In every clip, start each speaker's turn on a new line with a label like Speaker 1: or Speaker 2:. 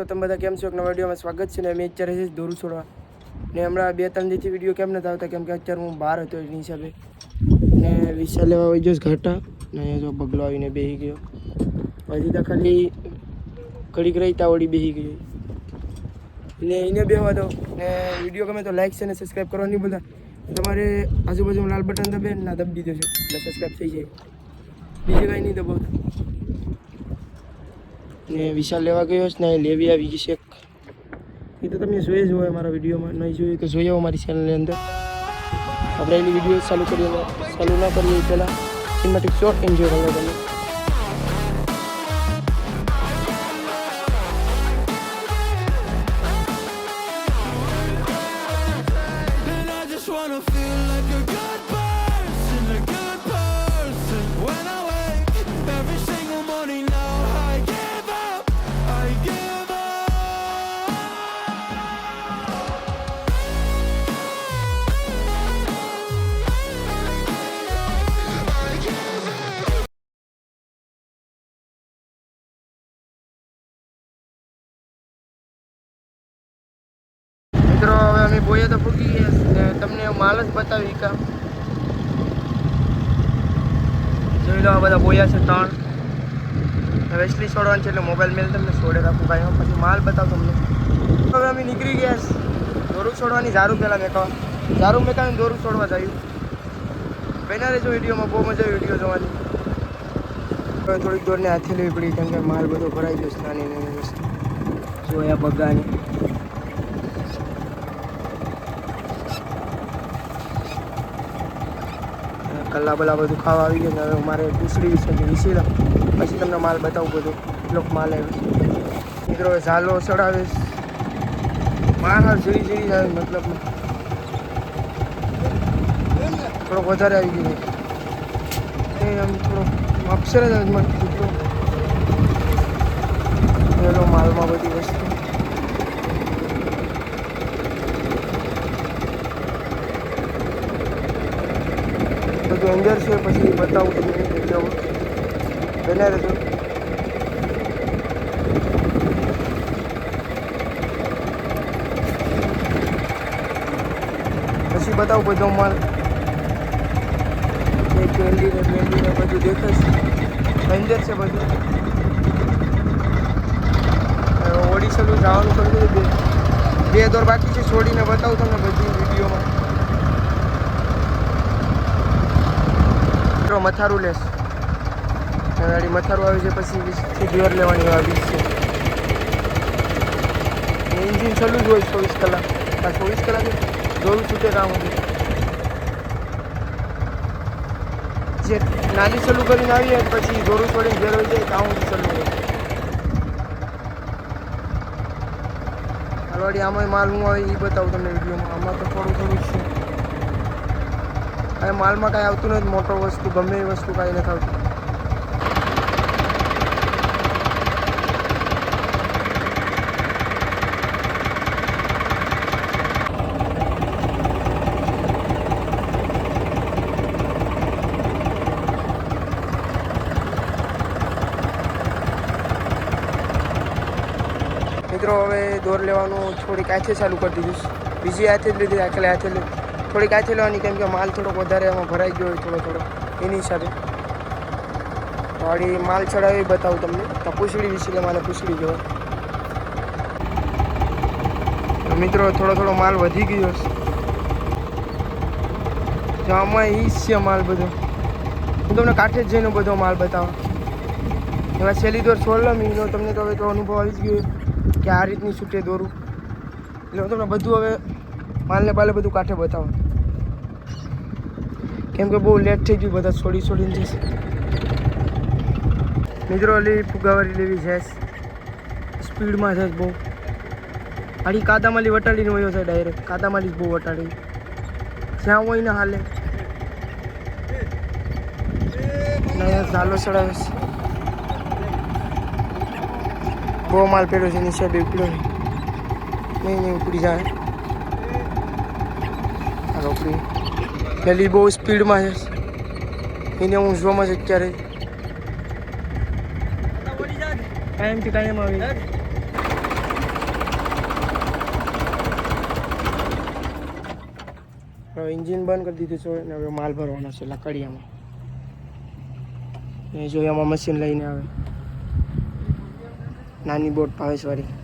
Speaker 1: તો તમે બધા કેમ છો? એક નવા વિડીયોમાં સ્વાગત છે ને મેં અત્યારે છે દોરું છોડવા ને હમણાં બે ત્રણ દીથી વીડિયો કેમ નથી આવતા? કેમ કે અત્યારે હું બહાર હતો એની હિસાબે. ને વિશાલ લેવા આવી ગયો ઘાટા. ને જો બગલો આવીને બેસી ગયો. હજી તો ખાલી ઘડીક રહી તાવડી બેસી ગઈ ને એને બેહવા દો. ને વીડિયો ગમે તો લાઈક છે ને સબસ્ક્રાઈબ કરવા નહીં બધા તમારે આજુબાજુ લાલ બટન દબે ના દબી દીધો છે. એટલે સબસ્ક્રાઈબ થઈ જાય. બીજું કાંઈ નહીં દબાવતા. ને વિશાલ લેવા ગયો છે ને લેવી આવી ગઈ છે એ તો તમે જોઈ જ હોય મારા વિડીયોમાં, નહીં જોયું તો જોઈ આવો મારી ચેનલની અંદર. આપણે એની વીડિયો ચાલુ કરીએ ચાલુ ના કરીએ પહેલાં સિનેમેટિક શોર્ટ એન્જોય કરવા તમે
Speaker 2: feel like a good
Speaker 1: મિત્રો હવે તો ફૂકી ગયા ને તમને માલ જ બતાવી કામ જોઈ લો, આ બધા બોયા છે ત્રણ. હવે વેસ્ટલી છોડવાનું છે એટલે મોબાઈલ મેલ તમને છોડે રાખું ભાઈ. પછી માલ બતાવ તમને. હવે અમે નીકળી ગયા દોરું છોડવાની ઝારું પહેલાં મેકાવા. ઝારું મેકાવીને દોરું છોડવા જાયું. પહેલાં રહેજો વિડીયોમાં બહુ મજા આવી વીડિયો જોવાની. હવે થોડીક દોરને હાથે લેવી પડી કારણ કે માલ બધો ભરાઈ ગયો છે નાની નાની જોયા બગાની. કલ્લા બલ્લા બધું ખાવા આવી ગયું હવે મારે પૂછડી છે વિસી લો પછી તમને માલ બતાવું બધું. કેટલોક માલ આવ્યો મિત્રો ઝાલો ચડાવીશ. માલ હાલ જોઈ જાય મતલબ થોડોક વધારે આવી ગયો એ આમ થોડો અક્ષર જ મને એનો માલમાં બધી વસ્તુ. બધું અંદર છે પછી બતાવું તમને વિડીયોમાં બના રહેજો. પછી બતાવું બધો માલ એક કેન્ડી ને બેન્ડી ને બધું દેખાશે. અંદર છે બધું. ઓડિશાનું જવાનું કરવું બે બે દોર બાકી છે છોડીને બતાવું તમને બધી વિડીયોમાં મિત્રો, મથારું લેશ. ગાડી મથારું આવી છે પછી વીસથી લેવાની આવી છે. એન્જિન ચાલુ જ હોય ચોવીસ કલાક. આ ચોવીસ કલાક દોરું છૂટે કામ હતું જે નાની ચાલુ કરીને આવીએ, પછી દોરું છોડીને ઘેર હોય જાય કામ ચાલુ હોય. હાલવાડી આમાં માલ હું આવે એ બતાવું તમને વિડીયોમાં. આમાં તો થોડું થોડું છે. અને માલમાં કાંઈ આવતું નથી, મોટો વસ્તુ, ગમે એ વસ્તુ કાંઈ નથી આવતું. મિત્રો, હવે દોર લેવાનું, થોડીક હાથે ચાલુ કરી દીધું બીજી હાથે જ લીધી, આખલે હાથે લીધી. થોડીક હાથે લેવાની, કેમ કે માલ થોડોક વધારે એમાં ભરાઈ ગયો હોય થોડો થોડો. એની હિસાબે. વાળી માલ ચડાવી બતાવું તમને. તો પૂછડી વિશે મારે પૂછડી જોવા મિત્રો, થોડો થોડો માલ વધી ગયો છે. આમાં એ છે માલ બધો. હું તમને કાંઠે જ જઈને બધો માલ બતાવો. એમાં છેલ્લી દોર છોડલો મીનો તમને તો હવે તો અનુભવ આવી જ ગયો કે આ રીતની છૂટે દોરું. એટલે હું તમને બધું હવે માલને બાલે બધું કાંઠે બતાવો. કેમ કે બહુ લેટ થઈ ગયું, બધા છોડી છોડીને જશે. મિત્રો, અલી ફુગાવારી લેવી છે. સ્પીડમાં છે બહુ. આડી કાદામાલી વટાડીને વયો છે ડાયરેક્ટ કાદામાલી બહુ વટાડી. જ્યાં હોય ને હાલે. ઝાલો ચડાવે છે. બહુ માલ પહેર્યો છે, નીચે બે ઉપડ્યો નહીં નહીં, ઉપડી જાય. છે. પેલી બહુ સ્પીડમાં છે. એને ઊંઝવામાં છે અત્યારે ટાઈમથી ટાઈમ આવી હવે એન્જિન બંધ કરી દીધું છે અને હવે માલ ભરવાનો છે લકડિયામાં. એ જોયામાં મશીન લઈને આવે. નાની બોટ પાવેશવાળી.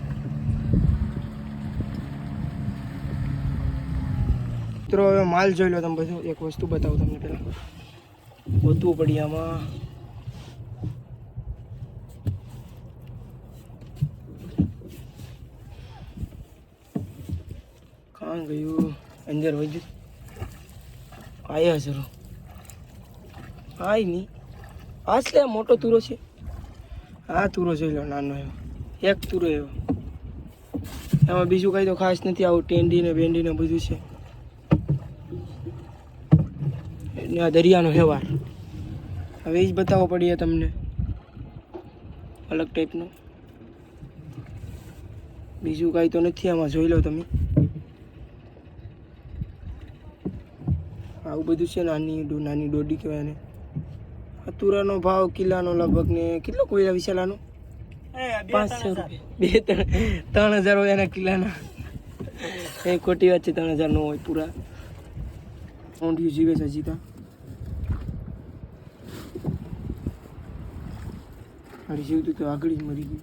Speaker 1: મિત્રો, હવે માલ જોઈ લો, તમે બધું. એક વસ્તુ બતાવું તમને પહેલાં. ગોતવું પડી આમાં. કાં ગયું. અંદર વજ્યું આયા જરો આય નહીં આ આ મોટો તુરો છે. આ તુરો જોઈ લો, નાનો એવો. એક તુરો એવો. એમાં બીજું કાંઈ તો ખાસ નથી. આવું ટેન્ડી ને બેન્ડી ને બધું છે. ને આ દરિયાનો વ્યવહાર. હવે એ જ બતાવવો પડીએ તમને. અલગ ટાઈપનો બીજું કાંઈ તો નથી આમાં જોઈ લો તમે. આવું બધું છે નાની નાની દોડી કહેવાય ને અતુરાનો ભાવ કિલ્લાનો લગભગ ને કેટલો કોયલા વિશાલાનો? પાંચસો રૂપિયા. બે ત્રણ ત્રણ હજાર હોય એના કિલ્લાના. એ ખોટી વાત છે ત્રણ હજાર નો હોય પૂરા. ઊંધિયું જીવે છે હજી મારી જીવતું તો આગળ જ મરી ગયું.